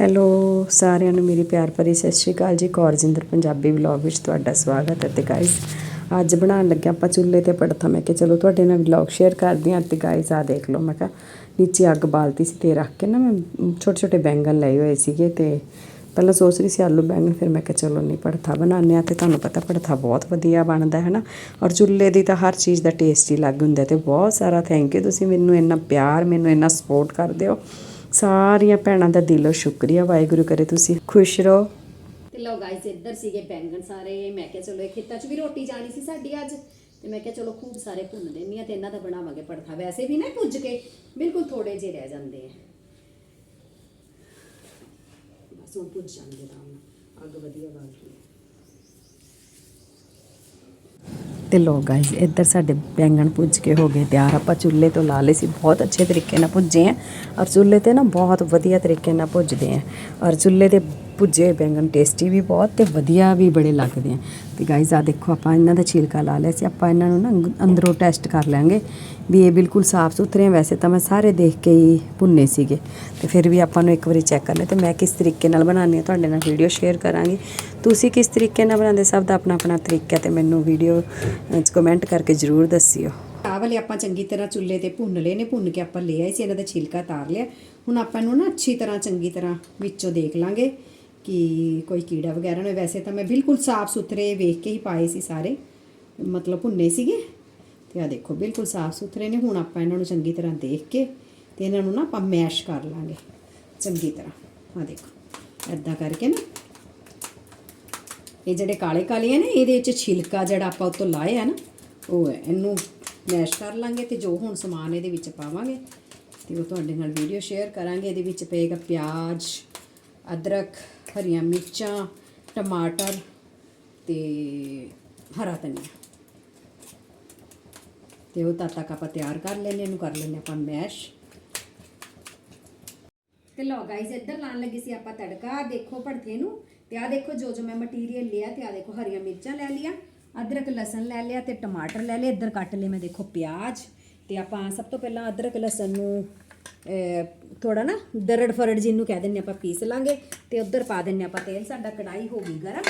Hello ਸਾਰਿਆਂ ਨੂੰ ਮੇਰੀ ਪਿਆਰ ਭਰੀ ਸਤਿ ਸ਼੍ਰੀ ਅਕਾਲ ਜੀ। ਕੌਰਜਿੰਦਰ ਪੰਜਾਬੀ ਵਲੌਗ ਵਿੱਚ ਤੁਹਾਡਾ ਸਵਾਗਤ ਹੈ ਤੇ ਗਾਇਸ ਅੱਜ ਬਣਾਉਣ ਲੱਗਿਆ ਆਪਾਂ ਚੁੱਲ੍ਹੇ ਤੇ ਪੜਥਾ ਮੈਂ ਕਿਹਾ ਚਲੋ ਤੁਹਾਡੇ ਨਾਲ ਵਲੌਗ ਸ਼ੇਅਰ ਕਰਦੀ ਹਾਂ ਤੇ ਗਾਇਸ ਆ ਦੇਖ ਲਓ। ਮੈਂ ਕਿਹਾ ਨੀਚੇ ਅੱਗ ਬਾਲਤੀ ਸੀ ਤੇ ਰੱਖ ਕੇ ਨਾ ਮੈਂ ਛੋਟੇ ਛੋਟੇ ਬੈਂਗਣ ਲਏ ਹੋਏ ਸੀਗੇ ਤੇ ਪਹਿਲਾਂ ਸੋਚ ਰਹੀ ਸੀ ਆਲੂ ਬੈਂਗਣ, ਫਿਰ ਮੈਂ ਕਿਹਾ ਚਲੋ ਨਹੀਂ ਪੜਥਾ ਬਣਾਉਂਦੇ ਆ ਤੇ ਤੁਹਾਨੂੰ ਪਤਾ ਪੜਥਾ ਬਹੁਤ ਵਧੀਆ ਬਣਦਾ, ਹੈ ਨਾ? ਔਰ ਚੁੱਲ੍ਹੇ ਦੀ ਤਾਂ ਹਰ ਚੀਜ਼ ਦਾ ਟੇਸਟ ਹੀ ਅਲੱਗ ਹੁੰਦਾ ਤੇ ਬਹੁਤ ਸਾਰਾ ਥੈਂਕ ਯੂ ਤੁਸੀਂ ਮੈਨੂੰ ਇੰਨਾ ਪਿਆਰ, ਮੈਨੂੰ ਇੰਨਾ ਸਪੋਰਟ ਕਰਦੇ ਹੋ। ਸਾਰੀਆਂ ਭੈਣਾਂ ਦਾ ਦਿਲੋਂ ਸ਼ੁਕਰੀਆ, ਵਾਹਿਗੁਰੂ ਕਰੇ ਤੁਸੀਂ ਖੁਸ਼ ਰਹੋ। ਤੇ ਲਓ ਗਾਇਸ ਇੱਧਰ ਸੀਗੇ ਬੈਂਗਣ ਸਾਰੇ। ਮੈਂ ਕਿਹਾ ਚਲੋ ਇਹ ਖੇਤਾਂ 'ਚ ਵੀ ਰੋਟੀ ਜਾਣੀ ਸੀ ਸਾਡੀ ਅੱਜ। ਤੇ ਮੈਂ ਕਿਹਾ ਚਲੋ ਖੂਬ ਸਾਰੇ ਭੁੰਨ ਲੈਣੀ ਆ ਤੇ ਇਹਨਾਂ ਦਾ ਬਣਾਵਾਂਗੇ ਪੜਥਾ ਵੈਸੇ ਵੀ ਨਾ ਪੁੱਜ ਕੇ ਬਿਲਕੁਲ ਥੋੜੇ ਜਿਹੇ ਰਹਿ ਜਾਂਦੇ ਆ। ਬਸ ਉਹ ਭੁੱਜ ਜਾਣਗੇ ਤਾਂ ਅੱਗ ਵਧੀਆ ਬਾਲ ਕੇ ਤੇ ਲੋ ਗਾਇਸ ਇੱਧਰ ਸਾਡੇ ਬੈਂਗਣ ਭੁੱਜ ਕੇ ਹੋ ਗਏ ਤਿਆਰ। ਆਪਾਂ ਚੁੱਲ੍ਹੇ ਤੋਂ ਲਾ ਲਏ ਸੀ, ਬਹੁਤ ਅੱਛੇ ਤਰੀਕੇ ਨਾਲ ਭੁੱਜੇ ਆ ਔਰ ਚੁੱਲ੍ਹੇ ਤੇ ਨਾ ਬਹੁਤ ਵਧੀਆ ਤਰੀਕੇ ਨਾਲ ਭੁੱਜਦੇ ਆ ਔਰ ਚੁੱਲ੍ਹੇ ਦੇ ਭੁੱਜੇ ਹੋਏ ਬੈਂਗਣ ਟੇਸਟੀ ਵੀ ਬਹੁਤ ਤੇ ਵਧੀਆ ਵੀ ਬੜੇ ਲੱਗਦੇ ਆ। ਤੇ ਗਾਇਸ ਆ ਦੇਖੋ, ਆਪਾਂ ਇਹਨਾਂ ਦਾ ਛਿਲਕਾ ਲਾ ਲਿਆ ਸੀ, ਆਪਾਂ ਇਹਨਾਂ ਨੂੰ ਨਾ ਅੰਦਰੋਂ ਟੈਸਟ ਕਰ ਲਾਂਗੇ ਵੀ ਇਹ ਬਿਲਕੁਲ ਸਾਫ਼ ਸੁਥਰੇ ਆ। ਵੈਸੇ ਤਾਂ ਮੈਂ ਸਾਰੇ ਦੇਖ ਕੇ ਹੀ ਭੁੰਨੇ ਸੀਗੇ। ਤੇ ਫਿਰ ਵੀ ਆਪਾਂ ਨੂੰ ਇੱਕ ਵਾਰੀ ਚੈੱਕ ਕਰਨਾ ਤੇ ਮੈਂ ਕਿਸ ਤਰੀਕੇ ਨਾਲ ਬਣਾਉਂਦੀ ਹਾਂ, ਤੁਹਾਡੇ ਨਾਲ ਵੀਡੀਓ ਸ਼ੇਅਰ ਕਰਾਂਗੀ। ਤੁਸੀਂ ਕਿਸ ਤਰੀਕੇ ਨਾਲ ਬਣਾਉਂਦੇ, ਸਭ ਦਾ ਆਪਣਾ ਆਪਣਾ ਤਰੀਕਾ ਤੇ ਮੈਨੂੰ ਵੀਡੀਓ 'ਚ ਕਮੈਂਟ ਕਰਕੇ ਜ਼ਰੂਰ ਦੱਸਿਓ। ਆਹ ਵਾਲੇ ਆਪਾਂ ਚੰਗੀ ਤਰ੍ਹਾਂ ਚੁੱਲ੍ਹੇ ਤੇ ਭੁੰਨ ਲਏ ਨੇ, ਭੁੰਨ ਕੇ ਆਪਾਂ ਲੈ ਆਏ ਸੀ, ਇਹਨਾਂ ਦਾ ਛਿਲਕਾ ਤਾਰ ਲਿਆ। ਹੁਣ ਆਪਾਂ ਨੂੰ ਨਾ ਅੱਛੀ ਤਰ੍ਹਾਂ, ਚੰਗੀ ਤਰ੍ਹਾਂ ਵਿੱਚੋਂ ਦੇਖ ਲਾਂਗੇ। ਕਿ ਕੋਈ ਕੀੜਾ ਵਗੈਰਾ ਨਾ ਵੈਸੇ ਤਾਂ ਮੈਂ ਬਿਲਕੁਲ ਸਾਫ਼ ਸੁਥਰੇ ਵੇਖ ਕੇ ਹੀ ਪਾਏ ਸੀ ਸਾਰੇ। ਮਤਲਬ ਭੁੰਨੇ ਸੀਗੇ। ਤੇ ਆ ਦੇਖੋ, ਬਿਲਕੁਲ ਸਾਫ਼ ਸੁਥਰੇ ਨੇ। ਹੁਣ ਆਪਾਂ ਇਹਨਾਂ ਨੂੰ ਚੰਗੀ ਤਰ੍ਹਾਂ ਦੇਖ ਕੇ ਤੇ ਇਹਨਾਂ ਨੂੰ ਨਾ ਆਪਾਂ ਮੈਸ਼ ਕਰ ਲਾਂਗੇ। ਚੰਗੀ ਤਰ੍ਹਾਂ। ਆ ਦੇਖੋ ਐਦਾਂ ਕਰਕੇ ਨਾ। ਇਹ ਜਿਹੜੇ ਕਾਲੇ ਕਾਲੇ ਆ ਨਾ, ਇਹਦੇ ਵਿੱਚ ਛਿਲਕਾ ਜਿਹੜਾ ਆਪਾਂ ਉੱਤੋਂ ਲਾਇਆ ਨਾ, ਉਹ ਹੈ। ਇਹਨੂੰ ਮੈਸ਼ ਕਰ ਲਾਂਗੇ ਤੇ ਜੋ ਹੁਣ ਸਮਾਨ ਇਹਦੇ ਵਿੱਚ ਪਾਵਾਂਗੇ, ਤੇ ਉਹ ਤੁਹਾਡੇ ਨਾਲ ਵੀਡੀਓ ਸ਼ੇਅਰ ਕਰਾਂਗੇ। ਇਹਦੇ ਵਿੱਚ ਪਏਗਾ ਪਿਆਜ਼ ਅਦਰਕ, ਹਰੀਆਂ ਮਿਰਚਾਂ, ਟਮਾਟਰ ਤੇ ਹਰਾ ਧਨੀਆ। ਤੇ ਉਹ ਤਦ ਤੱਕ ਆਪਾਂ ਤਿਆਰ ਕਰ ਲੈਨੇ ਇਹਨੂੰ ਕਰ ਲੈਨੇ ਆਪਾਂ ਮੈਸ਼। ਤੇ ਲਓ ਗਾਈਜ਼ ਇੱਧਰ ਲਾਣ ਲੱਗੀ ਸੀ ਆਪਾਂ ਤੜਕਾ। ਦੇਖੋ ਭੜਥੇ ਨੂੰ ਤੇ ਆ ਦੇਖੋ ਜੋ ਜੋ ਮੈਂ ਮਟੀਰੀਅਲ ਲਿਆ ਤੇ ਆ ਦੇਖੋ ਹਰੀਆਂ ਮਿਰਚਾਂ ਲੈ ਲਿਆ ਅਦਰਕ, ਲਸਣ ਲੈ ਲਿਆ ਤੇ ਟਮਾਟਰ ਲੈ ਲਿਆ ਇੱਧਰ ਕੱਟ ਲਏ ਮੈਂ ਦੇਖੋ ਪਿਆਜ਼ ਤੇ ਆਪਾਂ ਸਭ ਤੋਂ ਪਹਿਲਾਂ ਅਦਰਕ, ਲਸਣ ਨੂੰ ਥੋੜਾ ਨਾ ਦਰੜ ਫਰੜ ਜਿਹਨੂੰ ਕਹਿ ਦਿੰਨੇ ਆਪਾਂ ਪੀਸ ਲਾਂਗੇ ਤੇ ਉੱਧਰ ਪਾ ਦਿੰਨੇ ਆਪਾਂ ਤੇਲ, ਸਾਡਾ ਕੜਾਈ ਹੋ ਗਈ ਗਰਮ।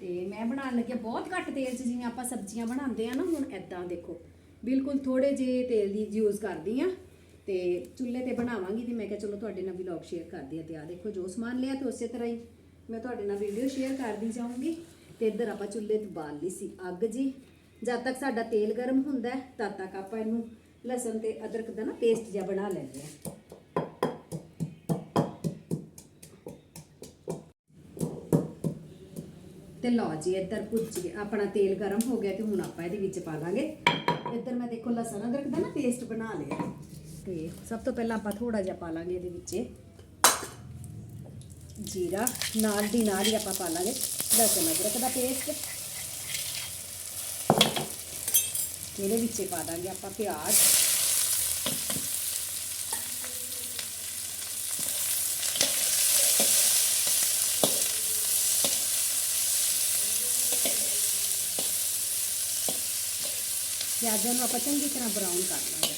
ਤੇ ਮੈਂ ਬਣਾਉਣ ਲੱਗੀ ਬਹੁਤ ਘੱਟ ਤੇਲ 'ਚ ਜਿਵੇਂ ਆਪਾਂ ਸਬਜ਼ੀਆਂ ਬਣਾਉਂਦੇ ਆ ਨਾ, ਹੁਣ ਐਦਾਂ ਦੇਖੋ। ਬਿਲਕੁਲ ਥੋੜੇ ਜਿਹੇ ਤੇਲ ਦੀ ਯੂਜ਼ ਕਰਦੀ ਆ ਤੇ ਚੁੱਲ੍ਹੇ ਤੇ ਬਣਾਵਾਂਗੀ ਤੇ ਮੈਂ ਕਿਹਾ ਚਲੋ ਤੁਹਾਡੇ ਨਾਲ ਵਲੌਗ ਸ਼ੇਅਰ ਕਰਦੀ ਆ ਤੇ ਆ ਦੇਖੋ ਜੋ ਸਮਾਨ ਲਿਆ ਤੇ ਉਸੇ ਤਰ੍ਹਾਂ ਹੀ ਮੈਂ ਤੁਹਾਡੇ ਨਾਲ ਵੀਡੀਓ ਸ਼ੇਅਰ ਕਰਦੀ ਜਾਊਂਗੀ। ਤੇ ਇੱਧਰ ਆਪਾਂ ਚੁੱਲ੍ਹੇ ਤੇ ਬਾਲ ਲਈ ਸੀ ਅੱਗ ਜੀ। ਜਦ ਤੱਕ ਸਾਡਾ ਤੇਲ ਗਰਮ ਹੁੰਦਾ ਤਦ ਤੱਕ ਆਪਾਂ ਇਹਨੂੰ ਲਸਣ ਤੇ ਅਦਰਕ ਦਾ ਨਾ ਪੇਸਟ ਜਿਹਾ ਬਣਾ ਲੈਂਦੇ ਆ ਤੇ ਲਓ ਜੀ, ਇੱਧਰ ਭੁੱਜ ਗਿਆ ਆਪਣਾ ਤੇਲ ਗਰਮ ਹੋ ਗਿਆ ਤੇ ਹੁਣ ਆਪਾਂ ਇਹਦੇ ਵਿੱਚ ਪਾ ਦਾਂਗੇ। ਇੱਧਰ ਮੈਂ ਦੇਖੋ ਲਸਣ, ਅਦਰਕ ਦਾ ਨਾ ਪੇਸਟ ਬਣਾ ਲਿਆ। ਤੇ ਸਭ ਤੋਂ ਪਹਿਲਾਂ ਆਪਾਂ ਥੋੜਾ ਜਿਹਾ ਪਾ ਲਾਂਗੇ ਇਹਦੇ ਵਿੱਚ। ਜੀਰਾ, ਨਾਲ ਦੀ ਨਾਲ ਹੀ ਆਪਾਂ ਪਾ ਲਾਂਗੇ। ਲਸਣ, ਅਦਰਕ ਦਾ ਪੇਸਟ ਇਹਦੇ ਵਿੱਚ ਹੀ ਪਾ ਦਾਂਗੇ ਆਪਾਂ ਪਿਆਜ਼। ਪਿਆਜ਼ਾਂ ਨੂੰ ਆਪਾਂ ਚੰਗੀ ਤਰ੍ਹਾਂ ਬਰਾਊਨ ਕਰ ਲਾਂਗੇ।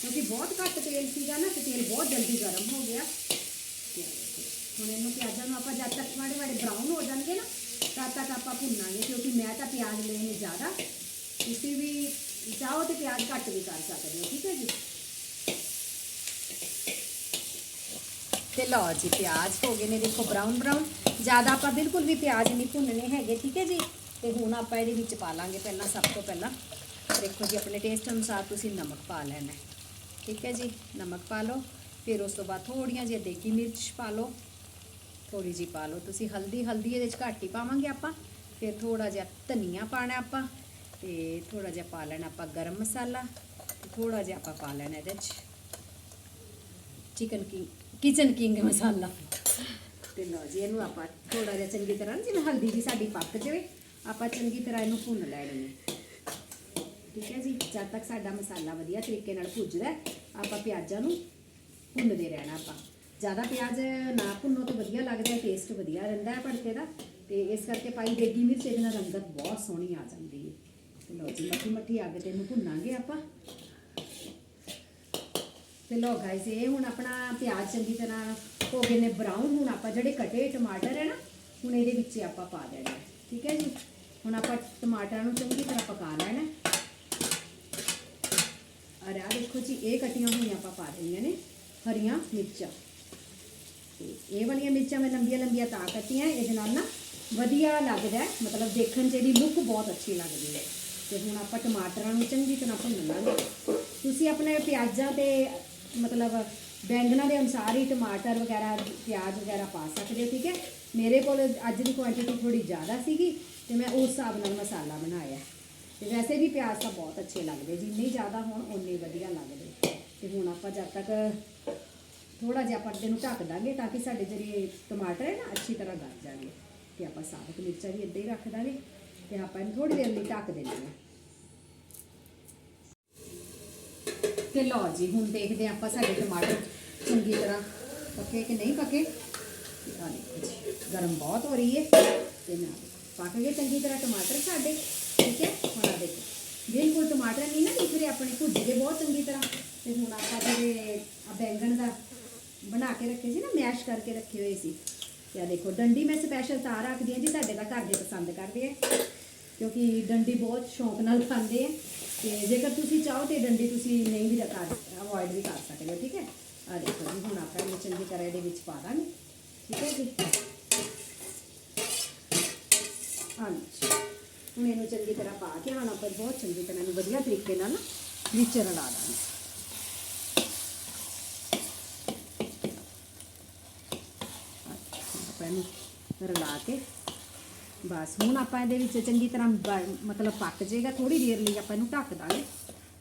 ਕਿਉਂਕਿ ਬਹੁਤ ਘੱਟ ਤੇਲ ਸੀਗਾ ਨਾ ਤੇ ਤੇਲ ਬਹੁਤ ਜਲਦੀ ਗਰਮ ਹੋ ਗਿਆ। ਤੇ ਆਹ ਦੇਖੋ, ਹੁਣ ਇਹਨੂੰ ਪਿਆਜ਼ਾਂ ਨੂੰ ਆਪਾਂ ਜਦ ਤੱਕ ਮਾੜੇ ਮਾੜੇ ਬਰਾਊਨ ਹੋ ਜਾਣਗੇ ਨਾ ਤਦ ਤੱਕ ਆਪਾਂ ਭੁੰਨਾਂਗੇ ਕਿਉਂਕਿ ਮੈਂ ਤਾਂ ਪਿਆਜ਼ ਲਏ ਨੇ ਜ਼ਿਆਦਾ। ਤੁਸੀਂ ਵੀ ਚਾਹੋ ਤੇ ਪਿਆਜ਼ ਘੱਟ ਵੀ ਕਰ ਸਕਦੇ ਹੋ, ਠੀਕ ਹੈ ਜੀ? ਤੇ ਲਓ ਜੀ, ਪਿਆਜ਼ ਹੋ ਗਏ ਨੇ, ਦੇਖੋ ਬਰਾਊਨ ਬਰਾਊਨ ਜ਼ਿਆਦਾ ਆਪਾਂ ਬਿਲਕੁਲ ਵੀ ਪਿਆਜ਼ ਨਹੀਂ ਭੁੰਨਣੇ ਹੈਗੇ, ਠੀਕ ਹੈ ਜੀ? ਤੇ ਹੁਣ ਆਪਾਂ ਇਹਦੇ ਵਿੱਚ ਪਾ ਲਾਂਗੇ ਪਹਿਲਾਂ, ਸਭ ਤੋਂ ਪਹਿਲਾਂ। ਦੇਖੋ ਜੀ, ਆਪਣੇ ਟੇਸਟ ਅਨੁਸਾਰ ਤੁਸੀਂ ਨਮਕ ਪਾ ਲੈਣਾ ਠੀਕ ਹੈ ਜੀ? ਨਮਕ ਪਾ ਲਓ, ਫਿਰ ਉਸ ਤੋਂ ਬਾਅਦ ਥੋੜੀਆਂ ਜਿਹੀਆਂ ਦੇਗੀ ਮਿਰਚ ਪਾ ਲਓ। ਥੋੜੀ ਜਿਹੀ ਪਾ ਲਓ। ਤੁਸੀਂ ਹਲਦੀ ਹਲਦੀ ਇਹਦੇ ਵਿੱਚ ਘੱਟ ਹੀ ਪਾਵਾਂਗੇ ਆਪਾਂ। ਫਿਰ ਥੋੜਾ ਜਿਹਾ ਧਨੀਆ ਪਾਣਾ ਆਪਾਂ। ਤੇ ਥੋੜਾ ਜਿਹਾ ਪਾ ਲੈਣਾ ਆਪਾਂ ਗਰਮ ਮਸਾਲਾ ਤੇ ਥੋੜਾ ਜਿਹਾ ਆਪਾਂ ਪਾ ਲੈਣਾ ਇਹਦੇ ਵਿੱਚ ਚਿਕਨ ਕਿੰਗ ਕਿਚਨ ਕਿੰਗ ਮਸਾਲਾ। ਤੇ ਲਓ ਜੀ, ਇਹਨੂੰ ਆਪਾਂ ਥੋੜਾ ਜਿਹਾ ਚੰਗੀ ਤਰ੍ਹਾਂ ਨਾ ਜਿਵੇਂ ਹਲਦੀ ਜੀ ਸਾਡੀ ਪੱਕ ਜਾਵੇ, ਆਪਾਂ ਚੰਗੀ ਤਰ੍ਹਾਂ ਇਹਨੂੰ ਭੁੰਨ ਲੈਣੀ ਹੈ। ਠੀਕ ਹੈ ਜੀ, ਜਦ ਤੱਕ ਸਾਡਾ ਮਸਾਲਾ ਵਧੀਆ ਤਰੀਕੇ ਨਾਲ ਭੁੱਜਦਾ ਆਪਾਂ ਪਿਆਜ਼ਾਂ ਨੂੰ ਭੁੰਨਦੇ ਰਹਿਣਾ ਆਪਾਂ। ਜ਼ਿਆਦਾ ਪਿਆਜ਼ ਨਾ ਭੁੰਨੋ ਤਾਂ ਵਧੀਆ ਲੱਗਦਾ ਟੇਸਟ ਵਧੀਆ ਰਹਿੰਦਾ ਹੈ ਭੜਕੇ ਦਾ। ਤੇ ਇਸ ਕਰਕੇ ਪਾਈ ਦੇਗੀ ਮਿਰਚ, ਇਹਦੇ ਨਾਲ ਰੰਗਤ ਬਹੁਤ ਸੋਹਣੀ ਆ ਜਾਂਦੀ ਹੈ। ਤੇ ਲਓ ਜੀ ਮੱਠੀ ਮੱਠੀ ਅੱਗ ਤੇ ਇਹਨੂੰ ਭੁੰਨਾਂਗੇ ਆਪਾਂ ਤੇ ਲੋ ਗਾਇਸ ਇਹ ਹੁਣ ਆਪਣਾ ਪਿਆਜ਼ ਚੰਗੀ ਤਰ੍ਹਾਂ ਹੋ ਗਏ ਨੇ ਬਰਾਊਨ ਹੁਣ ਆਪਾਂ ਜਿਹੜੇ ਕਟੇ ਹੋਏ ਟਮਾਟਰ ਹੈ ਨਾ ਹੁਣ ਇਹਦੇ ਵਿੱਚ ਹੀ ਆਪਾਂ ਪਾ ਦੇਣਾ ਹੈ। ਠੀਕ ਹੈ ਜੀ ਹੁਣ ਆਪਾਂ ਟਮਾਟਰਾਂ ਨੂੰ ਚੰਗੀ ਤਰ੍ਹਾਂ ਪਕਾ ਲੈਣਾ ਹੈ। ਅਰੇ ਆ ਦੇਖੋ ਜੀ ਇਹ ਕਟੀਆਂ ਹੋਈਆਂ ਆਪਾਂ ਪਾ ਦੇਣੀਆਂ ਨੇ ਹਰੀਆਂ ਮਿਰਚਾਂ ਤੇ ਇਹ ਵਾਲੀਆਂ ਮਿਰਚਾਂ ਮੈਂ ਲੰਬੀਆਂ ਲੰਬੀਆਂ ਤਾਂ ਕੱਟੀਆਂ ਇਹਦੇ ਨਾਲ ਨਾ ਵਧੀਆ ਲੱਗਦਾ ਹੈ, ਮਤਲਬ ਦੇਖਣ 'ਚ ਇਹਦੀ ਲੁੱਕ ਬਹੁਤ ਅੱਛੀ ਲੱਗਦੀ ਹੈ ਤੇ ਹੁਣ ਆਪਾਂ ਟਮਾਟਰਾਂ ਨੂੰ ਚੰਗੀ ਤਰ੍ਹਾਂ ਭੁੰਨ ਲਾਂਗੇ। ਤੁਸੀਂ ਆਪਣੇ ਪਿਆਜ਼ਾਂ ਤੇ ਮਤਲਬ ਬੈਂਗਣਾ ਦੇ ਅਨੁਸਾਰ ਹੀ ਟਮਾਟਰ ਵਗੈਰਾ, ਪਿਆਜ਼ ਵਗੈਰਾ ਪਾ ਸਕਦੇ ਹੋ, ਠੀਕ ਹੈ? ਮੇਰੇ ਕੋਲ ਅੱਜ ਦੀ ਕੁਆਂਟੀਟੀ ਥੋੜੀ ਜ਼ਿਆਦਾ ਸੀਗੀ ਤੇ ਮੈਂ ਉਸ ਹਿਸਾਬ ਨਾਲ ਮਸਾਲਾ ਬਣਾਇਆ। ਤੇ ਵੈਸੇ ਵੀ ਪਿਆਜ਼ ਤਾਂ ਬਹੁਤ ਅੱਛੇ ਲੱਗਦੇ, ਜਿੰਨੇ ਜ਼ਿਆਦਾ ਹੋਣ ਉਨੇ ਵਧੀਆ ਲੱਗਦੇ। ਤੇ ਹੁਣ ਆਪਾਂ ਜਦ ਤੱਕ ਥੋੜਾ ਜਿਹਾ ਆਪਾਂ ਨੂੰ ਢੱਕ ਦਾਂਗੇ ਤਾਂ ਕਿ ਸਾਡੇ ਜਿਹੜੇ ਟਮਾਟਰ ਹੈ ਨਾ, ਅੱਛੀ ਤਰ੍ਹਾਂ ਗਲ ਜਾਣਗੇ। ਤੇ ਆਪਾਂ ਸਾਬਤ ਮਿਰਚਾਂ ਵੀ ਇੱਦਾਂ ਹੀ ਰੱਖ ਦਾਂਗੇ। ਤੇ ਆਪਾਂ ਇਹਨੂੰ ਥੋੜੀ ਦੇਰ ਲਈ ਢੱਕ ਦੇਣਾ ਹੈ। ਤੇ ਲਓ ਜੀ, ਹੁਣ ਦੇਖਦੇ ਹਾਂ ਆਪਾਂ ਸਾਡੇ ਟਮਾਟਰ ਚੰਗੀ ਤਰ੍ਹਾਂ ਪੱਕੇ ਕਿ ਨਹੀਂ ਪੱਕੇ। ਤੇ ਦੇਖੋ ਜੀ, ਗਰਮ ਬਹੁਤ ਹੋ ਰਹੀ ਹੈ। ਤੇ ਨਾ ਪੱਕ ਗਏ ਚੰਗੀ ਤਰ੍ਹਾਂ ਟਮਾਟਰ ਸਾਡੇ, ਠੀਕ ਹੈ? ਹੁਣ ਆ ਦੇਖੋ ਬਿਲਕੁਲ ਟਮਾਟਰ ਨਹੀਂ ਨਾ ਦਿਖ ਰਹੇ ਆਪਣੇ ਭੁੱਜ ਗਏ ਬਹੁਤ ਚੰਗੀ ਤਰ੍ਹਾਂ। ਤੇ ਹੁਣ ਆਪਾਂ ਜਿਹੜੇ ਆ ਬੈਂਗਣ ਦਾ ਬਣਾ ਕੇ ਰੱਖੇ ਸੀ ਨਾ, ਮੈਸ਼ ਕਰਕੇ ਰੱਖੇ ਹੋਏ ਸੀ ਤੇ ਦੇਖੋ, ਡੰਡੀ ਮੈਂ ਸਪੈਸ਼ਲ ਤਾਂ ਰੱਖਦੀ ਹਾਂ ਜੀ ਸਾਡੇ ਦਾ ਘਰ ਦੇ ਪਸੰਦ ਕਰਦੇ ਆ। ਕਿਉਂਕਿ ਡੰਡੀ ਬਹੁਤ ਸ਼ੌਂਕ ਨਾਲ ਖਾਂਦੇ ਆ। ਤੇ ਜੇਕਰ ਤੁਸੀਂ ਚਾਹੋ ਤੇ ਡੰਡੀ ਤੁਸੀਂ ਨਹੀਂ ਵੀ ਕਰ ਅਵੋਇਡ ਵੀ ਕਰ ਸਕਦੇ ਹੋ, ਠੀਕ ਹੈ? ਆ ਦੇਖੋ ਜੀ, ਹੁਣ ਆਪਾਂ ਇਹਨੂੰ ਚੰਗੀ ਤਰ੍ਹਾਂ ਇਹਦੇ ਵਿੱਚ ਪਾ ਦਾਂਗੇ, ਠੀਕ ਹੈ ਜੀ? ਹਾਂਜੀ। ਹੁਣ ਇਹਨੂੰ ਚੰਗੀ ਤਰ੍ਹਾਂ ਪਾ ਕੇ, ਹੁਣ ਆਪਾਂ ਬਹੁਤ ਚੰਗੀ ਤਰ੍ਹਾਂ ਨੂੰ ਵਧੀਆ ਤਰੀਕੇ ਨਾਲ ਨਾ ਵਿੱਚ ਰਲਾ ਦਾਂਗੇ। ਆਪਾਂ ਇਹਨੂੰ ਰਲਾ ਕੇ। ਬਸ, ਹੁਣ ਆਪਾਂ ਇਹਦੇ ਵਿੱਚ ਚੰਗੀ ਤਰ੍ਹਾਂ ਮਤਲਬ ਪੱਕ ਜਾਏਗਾ ਥੋੜੀ ਦੇਰ ਲਈ ਆਪਾਂ ਇਹਨੂੰ ਢੱਕ ਦਾਂਗੇ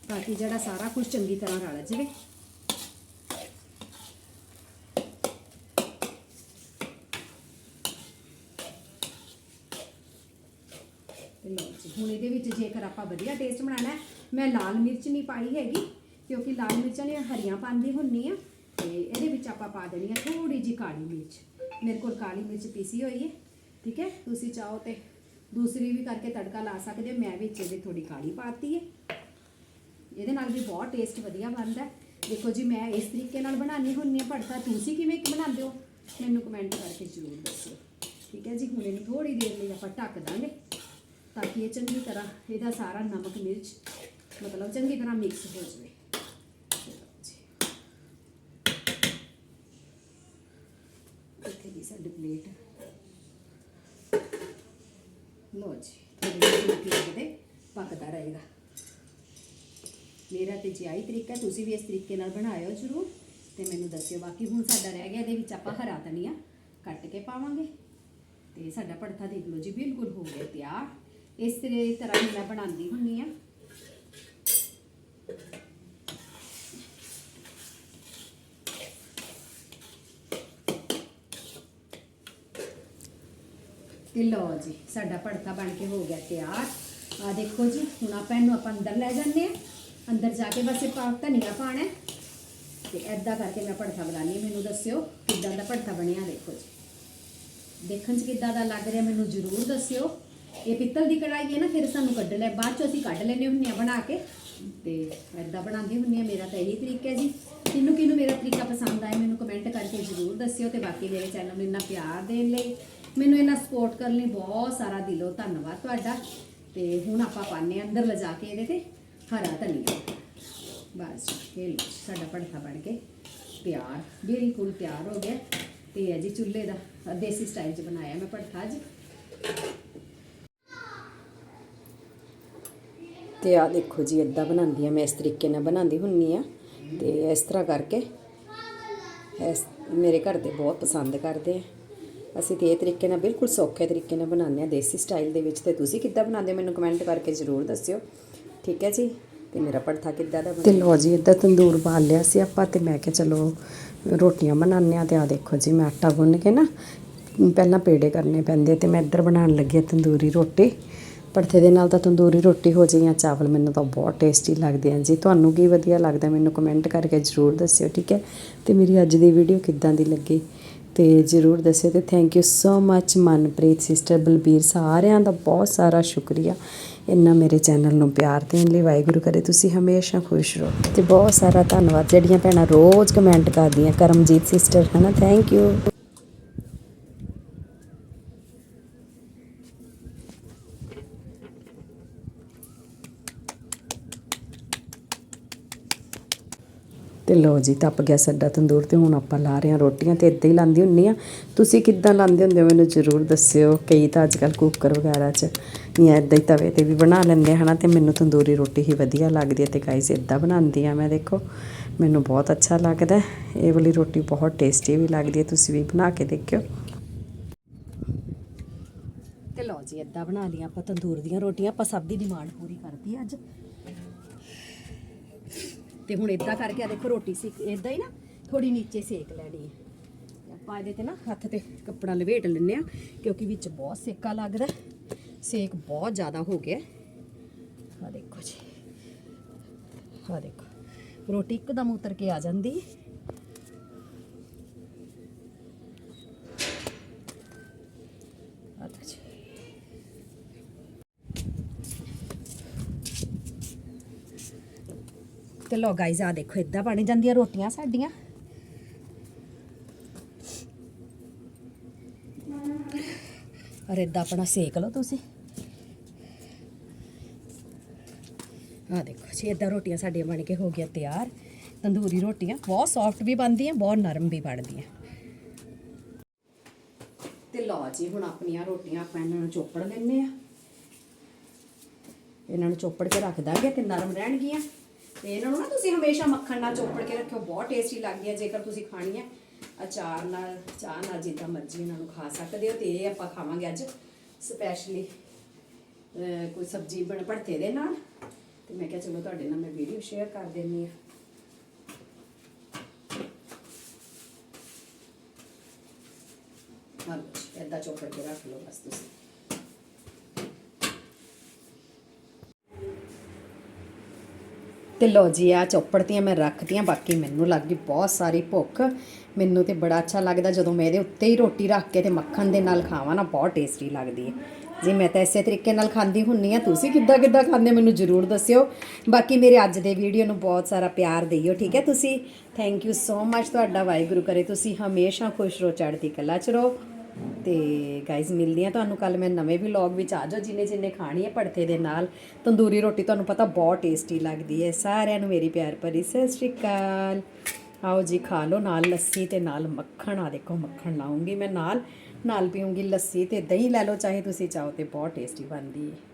ਤਾਂ ਕਿ ਜਿਹੜਾ ਸਾਰਾ ਕੁਝ ਚੰਗੀ ਤਰ੍ਹਾਂ ਰਲ ਜਾਵੇ। ਲਓ ਜੀ, ਹੁਣ ਇਹਦੇ ਵਿੱਚ ਜੇਕਰ ਆਪਾਂ ਵਧੀਆ ਟੇਸਟ ਬਣਾਉਣਾ ਮੈਂ ਲਾਲ ਮਿਰਚ ਨਹੀਂ ਪਾਈ ਹੈਗੀ, ਕਿਉਂਕਿ ਲਾਲ ਮਿਰਚਾਂ ਨੇ ਹਰੀਆਂ ਪਾਉਂਦੀ ਹੁੰਨੀ ਆ ਤੇ ਇਹਦੇ ਵਿੱਚ ਆਪਾਂ ਪਾ ਦੇਣੀ ਆ ਥੋੜੀ ਜੀ ਕਾਲੀ ਮਿਰਚ। ਮੇਰੇ ਕੋਲ ਕਾਲੀ ਮਿਰਚ ਪੀਸੀ ਹੋਈ ਹੈ, ਠੀਕ ਹੈ? ਤੁਸੀਂ ਚਾਹੋ ਤੇ ਦੂਸਰੀ ਵੀ ਕਰਕੇ ਤੜਕਾ ਲਾ ਸਕਦੇ ਹੋ, ਮੈਂ ਵਿੱਚ ਇਹਦੇ ਥੋੜੀ ਕਾਲੀ ਪਾਤੀ ਹੈ। ਇਹਦੇ ਨਾਲ ਵੀ ਬਹੁਤ ਟੇਸਟ ਵਧੀਆ ਬਣਦਾ ਦੇਖੋ ਜੀ, ਮੈਂ ਇਸ ਤਰੀਕੇ ਨਾਲ ਬਣਾਉਣੀ ਹੁੰਨੀ ਆ ਭੜਥਾ ਤੁਸੀਂ ਕਿਵੇਂ ਬਣਾਉਂਦੇ ਹੋ? ਮੈਨੂੰ ਕਮੈਂਟ ਕਰਕੇ ਜ਼ਰੂਰ ਦੱਸਿਓ। ਠੀਕ ਹੈ ਜੀ, ਹੁਣ ਇਹਨੂੰ ਥੋੜੀ ਦੇਰ ਲਈ ਆਪਾਂ ਢੱਕ ਦਾਂਗੇ, ਤਾਂ ਕਿ ਇਹ ਚੰਗੀ ਤਰ੍ਹਾਂ ਇਹਦਾ ਸਾਰਾ ਨਮਕ ਮਿਰਚ ਮਤਲਬ ਚੰਗੀ ਤਰ੍ਹਾਂ ਮਿਕਸ ਹੋ ਜਾਵੇ ਚਲੋ ਜੀ। ਇੱਥੇ ਸਾਡੀ ਪਲੇਟ। ਲੋ ਜੀ ਥੋੜੀ ਜਿਹੀ ਲੱਗਦੇ ਪੱਕਦਾ ਰਹੇਗਾ। ਮੇਰਾ ਤੇ ਜੀ ਆਹੀ ਤਰੀਕਾ ਤੁਸੀਂ ਵੀ ਇਸ ਤਰੀਕੇ ਨਾਲ ਬਣਾਇਓ ਜ਼ਰੂਰ। ਤੇ ਮੈਨੂੰ ਦੱਸਿਓ, ਬਾਕੀ ਹੁਣ ਸਾਡਾ ਰਹਿ ਗਿਆ, ਇਹਦੇ ਵਿੱਚ ਆਪਾਂ ਹਰਾ ਧਨੀਆ ਕੱਟ ਕੇ ਪਾਵਾਂਗੇ। ਤੇ ਸਾਡਾ ਭੜਥਾ ਦੇਖ ਲਓ ਜੀ, ਬਿਲਕੁਲ ਹੋ ਗਿਆ ਤਿਆਰ। ਇਸ ਤਰੇ ਤਰ੍ਹਾਂ ਹੀ ਮੈਂ ਬਣਾਉਂਦੀ ਹੁੰਨੀ ਆ ਤੇ ਲਓ ਜੀ, ਸਾਡਾ ਭੜਥਾ ਬਣ ਕੇ ਹੋ ਗਿਆ ਤਿਆਰ। ਆ ਦੇਖੋ ਜੀ, ਹੁਣ ਆਪਾਂ ਇਹਨੂੰ ਆਪਾਂ ਅੰਦਰ ਲੈ ਜਾਂਦੇ ਆ ਅੰਦਰ ਜਾ ਕੇ ਬਸ ਇਹ ਪਾ ਧਨੀਆ ਪਾਣਾ ਹੈ। ਤੇ ਐਦਾਂ ਕਰਕੇ ਮੈਂ ਭੜਥਾ ਬਣਾਉਣੀ ਹੈ। ਮੈਨੂੰ ਦੱਸਿਓ ਕਿੱਦਾਂ ਦਾ ਭੜਥਾ ਬਣਿਆ, ਦੇਖੋ ਜੀ। ਦੇਖਣ 'ਚ ਕਿੱਦਾਂ ਦਾ ਲੱਗ ਰਿਹਾ ਮੈਨੂੰ ਜ਼ਰੂਰ ਦੱਸਿਓ। ਇਹ ਪਿੱਤਲ ਦੀ ਕੜਾਈ ਹੈ ਨਾ, ਫਿਰ ਸਾਨੂੰ ਕੱਢ ਲੈ। ਬਾਅਦ 'ਚ ਅਸੀਂ ਕੱਢ ਲੈਨੇ ਹੁੰਨੇ ਆ ਬਣਾ ਕੇ। ਤੇ ਐਦਾਂ ਬਣਾਉਂਦੀ ਹੁੰਨੀ ਆ ਮੇਰਾ ਤਾਂ ਇਹੀ ਤਰੀਕਾ ਹੈ ਜੀ। ਕਿਹਨੂੰ ਕਿਹਨੂੰ ਮੇਰਾ ਤਰੀਕਾ ਪਸੰਦ ਆਇਆ, ਮੈਨੂੰ ਕਮੈਂਟ ਕਰਕੇ ਜ਼ਰੂਰ ਦੱਸਿਓ। ਤੇ ਬਾਕੀ ਮੇਰੇ ਚੈਨਲ ਨੂੰ ਇੰਨਾ ਪਿਆਰ ਦੇਣ ਲਈ ਮੈਨੂੰ ਇੰਨਾ ਸਪੋਰਟ ਕਰਨ ਲਈ ਬਹੁਤ ਸਾਰਾ ਦਿਲੋਂ ਧੰਨਵਾਦ ਤੁਹਾਡਾ। ਤੇ ਹੁਣ ਆਪਾਂ ਪਾਣੇ ਅੰਦਰ ਲਿਜਾ ਕੇ ਇਹਦੇ ਤੇ ਹਰਾ ਧਨੀਆ। ਬਸ, ਇਹ ਲਓ, ਸਾਡਾ ਭੜਥਾ ਬਣ ਕੇ ਤਿਆਰ, ਬਿਲਕੁਲ ਤਿਆਰ ਹੋ ਗਿਆ। ਤੇ ਇਹ ਹੈ ਜੀ ਚੁੱਲ੍ਹੇ ਦਾ ਦੇਸੀ ਸਟਾਈਲ 'ਚ ਬਣਾਇਆ ਮੈਂ ਭੜਥਾ ਅੱਜ। ਤੇ ਆ ਦੇਖੋ ਜੀ ਇਦਾਂ ਬਣਾਉਂਦੀ ਆ ਮੈਂ, ਇਸ ਤਰੀਕੇ ਨਾਲ ਬਣਾਉਂਦੀ ਹੁੰਨੀ ਆ। ਤੇ ਇਸ ਤਰ੍ਹਾਂ ਕਰਕੇ ਇਸ ਮੇਰੇ ਘਰ ਦੇ ਬਹੁਤ ਪਸੰਦ ਕਰਦੇ ਆ। ਅਸੀਂ ਤੇ ਇਹ ਤਰੀਕੇ ਨਾਲ ਬਿਲਕੁਲ ਸੌਖੇ ਤਰੀਕੇ ਨਾਲ ਬਣਾਉਂਦੇ ਆ ਦੇਸੀ ਸਟਾਈਲ ਦੇ ਵਿੱਚ ਤੇ ਤੁਸੀਂ ਕਿੱਦਾਂ ਬਣਾਉਂਦੇ ਹੋ ਮੈਨੂੰ ਕਮੈਂਟ ਕਰਕੇ ਜ਼ਰੂਰ ਦੱਸਿਓ। ਠੀਕ ਹੈ ਜੀ? ਤੇ ਮੇਰਾ ਭੜਥਾ ਕਿੱਦਾਂ ਦਾ ਤੇ ਲੋ ਜੀ ਇੱਦਾਂ ਤੰਦੂਰ ਬਾਲ ਲਿਆ ਸੀ ਆਪਾਂ ਤੇ ਮੈਂ ਕਿਹਾ ਚਲੋ ਰੋਟੀਆਂ ਬਣਾਉਂਦੇ ਆ ਤੇ ਆ ਦੇਖੋ ਜੀ ਮੈਂ ਆਟਾ ਗੁੰਨ ਕੇ ਨਾ ਪਹਿਲਾਂ ਪੇੜੇ ਕਰਨੇ ਪੈਂਦੇ ਤੇ ਮੈਂ ਇੱਧਰ ਬਣਾਉਣ ਲੱਗੀ ਤੰਦੂਰੀ ਰੋਟੀ। ਭੜਥੇ ਦੇ ਨਾਲ ਤਾਂ ਤੰਦੂਰੀ ਰੋਟੀ ਹੋ ਜਾਂ ਚਾਵਲ ਮੈਨੂੰ ਤਾਂ ਬਹੁਤ ਟੇਸਟੀ ਲੱਗਦੇ ਆ ਜੀ। ਤੁਹਾਨੂੰ ਕੀ ਵਧੀਆ ਲੱਗਦਾ ਮੈਨੂੰ ਕਮੈਂਟ ਕਰਕੇ ਜ਼ਰੂਰ ਦੱਸਿਓ ਠੀਕ ਹੈ? ਤੇ ਮੇਰੀ ਅੱਜ ਦੀ ਵੀਡੀਓ ਕਿੱਦਾਂ ਦੀ ਲੱਗੀ? ਤੇ ਜ਼ਰੂਰ ਦੱਸਿਓ ਤੇ thank you so much Manpreet sister Balbir ਸਾਰਿਆਂ ਦਾ ਬਹੁਤ ਸਾਰਾ ਸ਼ੁਕਰੀਆ। ਇੰਨਾ ਮੇਰੇ ਚੈਨਲ ਨੂੰ ਪਿਆਰ ਦੇਣ ਲਈ ਵਾਹਿਗੁਰੂ ਕਰੇ, ਤੁਸੀਂ ਹਮੇਸ਼ਾ ਖੁਸ਼ ਰਹੋ। ਤੇ ਬਹੁਤ ਸਾਰਾ ਧੰਨਵਾਦ, ਜਿਹੜੀਆਂ ਭੈਣਾਂ ਰੋਜ਼ ਕਮੈਂਟ ਕਰਦੀਆਂ, ਕਰਮਜੀਤ ਸਿਸਟਰ ਹਨਾ ਥੈਂਕ ਯੂ ਤੇ ਲਓ ਜੀ, ਤਪ ਗਿਆ ਸਾਡਾ ਤੰਦੂਰ ਤੇ ਹੁਣ ਆਪਾਂ ਲਾ ਰਹੇ ਹਾਂ ਰੋਟੀਆਂ ਤੇ ਇਦਾਂ ਹੀ ਲਾਉਂਦੀ ਹੁੰਨੀ ਆ। ਤੁਸੀਂ ਕਿੱਦਾਂ ਲਾਉਂਦੇ ਹੁੰਦੇ ਹੋ ਮੈਨੂੰ ਜ਼ਰੂਰ ਦੱਸਿਓ। ਕਈ ਤਾਂ ਅੱਜ ਕੱਲ ਕੁੱਕਰ ਵਗੈਰਾ 'ਚ ਜਾਂ ਇਦਾਂ ਹੀ ਤਵੇ ਤੇ ਵੀ ਬਣਾ ਲੈਂਦੇ ਆ, ਹਨਾ, ਤੇ ਮੈਨੂੰ ਤੰਦੂਰੀ ਰੋਟੀ ਹੀ ਵਧੀਆ ਲੱਗਦੀ ਹੈ ਤੇ ਗਾਈਸ ਇਦਾਂ ਬਣਾਉਂਦੀ ਆ ਮੈਂ, ਦੇਖੋ, ਮੈਨੂੰ ਬਹੁਤ ਅੱਛਾ ਲੱਗਦਾ ਇਹ ਵਾਲੀ ਰੋਟੀ ਬਹੁਤ ਟੇਸਟੀ ਵੀ ਲੱਗਦੀ ਹੈ ਤੁਸੀਂ ਵੀ ਬਣਾ ਕੇ ਦੇਖਿਓ। ਤੇ ਲਓ ਜੀ, ਇਦਾਂ ਬਣਾ ਲਈਆਂ ਆਪਾਂ ਤੰਦੂਰ ਦੀਆਂ ਰੋਟੀਆਂ, ਆਪਾਂ ਸਭ ਦੀ ਡਿਮਾਂਡ ਪੂਰੀ ਕਰਤੀ ਅੱਜ। ਤੇ ਹੁਣ ਇਦਾਂ ਕਰਕੇ ਆ ਦੇਖੋ ਰੋਟੀ ਸੀ ਇਦਾਂ ਹੀ ਨਾ ਥੋੜੀ ਨੀਚੇ ਸੇਕ ਲੈਣੀ ਹੈ। ਆਪਾਂ ਇਹਦੇ ਤੇ ਨਾ ਹੱਥ ਤੇ ਕੱਪੜਾ ਲਵੇਟ ਲੈਂਦੇ ਆ ਕਿਉਂਕਿ ਵਿੱਚ ਬਹੁਤ ਸੇਕਾ ਲੱਗਦਾ ਸੇਕ ਬਹੁਤ ਜ਼ਿਆਦਾ ਹੋ ਗਿਆ ਆ ਦੇਖੋ ਜੀ। ਆ ਦੇਖੋ। ਰੋਟੀ ਇੱਕਦਮ ਉਤਰ ਕੇ ਆ ਜਾਂਦੀ ਹੈ। ਆ ਲਓ ਜੀ ਤੇ ਲੋ ਗਾਈਜ਼ ਆ ਦੇਖੋ ਇਦਾਂ ਬਣ ਜਾਂਦੀਆਂ ਰੋਟੀਆਂ ਸਾਡੀਆਂ। ਔਰ ਇਦਾਂ ਆਪਣਾ ਸੇਕ ਲਓ ਤੁਸੀਂ। ਆ ਦੇਖੋ ਜੀ ਇਦਾਂ ਰੋਟੀਆਂ ਸਾਡੀਆਂ ਬਣ ਕੇ ਹੋ ਗਈਆਂ ਤਿਆਰ। ਤੰਦੂਰੀ ਰੋਟੀਆਂ, ਬਹੁਤ ਸੌਫਟ ਵੀ ਬਣਦੀਆਂ, ਬਹੁਤ ਨਰਮ ਵੀ ਬਣਦੀਆਂ। ਤੇ ਲਓ ਜੀ, ਹੁਣ ਆਪਣੀਆਂ ਰੋਟੀਆਂ ਆਪਾਂ ਇਹਨਾਂ ਨੂੰ ਚੋਪੜ ਲੈਣੇ ਆ ਇਹਨਾਂ ਨੂੰ ਚੋਪੜ ਕੇ ਰੱਖ ਦਾਂਗੇ ਤੇ ਨਰਮ ਰਹਿਣਗੀਆਂ। ਤੇ ਇਹਨਾਂ ਨੂੰ ਨਾ ਤੁਸੀਂ ਹਮੇਸ਼ਾ ਮੱਖਣ ਨਾਲ ਚੋਪੜ ਕੇ ਰੱਖਿਓ, ਬਹੁਤ ਟੇਸਟੀ ਲੱਗਦੀ ਹੈ, ਜੇਕਰ ਤੁਸੀਂ ਖਾਣੀ ਹੈ। ਅਚਾਰ ਨਾਲ, ਚਾਹ ਨਾਲ ਜਿੱਦਾਂ ਮਰਜ਼ੀ ਇਹਨਾਂ ਨੂੰ ਖਾ ਸਕਦੇ ਹੋ ਤੇ ਇਹ ਆਪਾਂ ਖਾਵਾਂਗੇ ਅੱਜ ਸਪੈਸ਼ਲੀ ਕੋਈ ਸਬਜ਼ੀ ਬਣ ਭੜਤੇ ਦੇ ਨਾਲ। ਤੇ ਮੈਂ ਕਿਹਾ ਚਲੋ ਤੁਹਾਡੇ ਨਾਲ ਮੈਂ ਵੀਡੀਓ ਸ਼ੇਅਰ ਕਰ ਦਿੰਨੀ ਆ ਹਾਂ ਇਦਾਂ ਚੋਪੜ ਕੇ ਰੱਖ ਲਓ ਬਸ ਤੁਸੀਂ। ਤੇ ਲੋ ਜੀ ਆ ਚੌਪੜਤੀਆਂ ਮੈਂ ਰੱਖਤੀਆਂ, ਬਾਕੀ ਮੈਨੂੰ ਲੱਗ ਗਈ ਬਹੁਤ ਸਾਰੀ ਭੁੱਖ। ਮੈਨੂੰ ਤੇ ਬੜਾ ਅੱਛਾ ਲੱਗਦਾ ਜਦੋਂ ਮੈਂ ਇਹਦੇ ਉੱਤੇ ਹੀ ਰੋਟੀ ਰੱਖ ਕੇ ਤੇ ਮੱਖਣ ਦੇ ਨਾਲ ਖਾਵਾਂ ਨਾ, ਬਹੁਤ ਟੇਸਟੀ ਲੱਗਦੀ ਹੈ। ਜੀ, ਮੈਂ ਤਾਂ ਇਸੇ ਤਰੀਕੇ ਨਾਲ ਖਾਂਦੀ ਹੁੰਨੀ ਆ ਤੁਸੀਂ ਕਿੱਦਾਂ ਕਿੱਦਾਂ ਖਾਂਦੇ ਮੈਨੂੰ ਜ਼ਰੂਰ ਦੱਸਿਓ। ਬਾਕੀ ਮੇਰੇ ਅੱਜ ਦੇ ਵੀਡੀਓ ਨੂੰ ਬਹੁਤ ਸਾਰਾ ਪਿਆਰ ਦਿਓ, ਠੀਕ ਹੈ ਤੁਸੀਂ? ਥੈਂਕ ਯੂ ਸੋ ਮੱਚ ਤੁਹਾਡਾ, ਵਾਹਿਗੁਰੂ ਕਰੇ। ਤੁਸੀਂ ਹਮੇਸ਼ਾ ਖੁਸ਼ ਰਹੋ, ਚੜ੍ਹਦੀ ਕਲਾ ਚ ਰਹੋ। ਤੇ ਗਾਇਜ਼ ਮਿਲਦੀ ਆ ਤੁਹਾਨੂੰ ਕੱਲ ਮੈਂ ਨਵੇਂ ਵਲੌਗ ਵਿੱਚ ਆ ਜਾਓ, ਜਿੰਨੇ ਜਿੰਨੇ ਖਾਣੀ ਹੈ ਭੜਥੇ ਦੇ ਨਾਲ। ਤੰਦੂਰੀ ਰੋਟੀ ਤੁਹਾਨੂੰ ਪਤਾ ਬਹੁਤ ਟੇਸਟੀ ਲੱਗਦੀ ਹੈ। ਸਾਰਿਆਂ ਨੂੰ ਮੇਰੀ ਪਿਆਰ ਭਰੀ ਸਤਿ ਸ਼੍ਰੀ ਅਕਾਲ। ਆਓ ਜੀ, ਖਾ ਲਓ ਨਾਲ ਲੱਸੀ ਤੇ ਨਾਲ ਮੱਖਣ। ਆ ਦੇਖੋ, ਮੱਖਣ ਲਾਉਂਗੀ ਮੈਂ ਨਾਲ। ਨਾਲ ਪੀਉਂਗੀ ਲੱਸੀ ਤੇ ਦਹੀਂ ਲੈ ਲਓ, ਚਾਹੇ ਤੁਸੀਂ ਚਾਹੋ ਤੇ ਬਹੁਤ ਟੇਸਟੀ ਬਣਦੀ ਹੈ।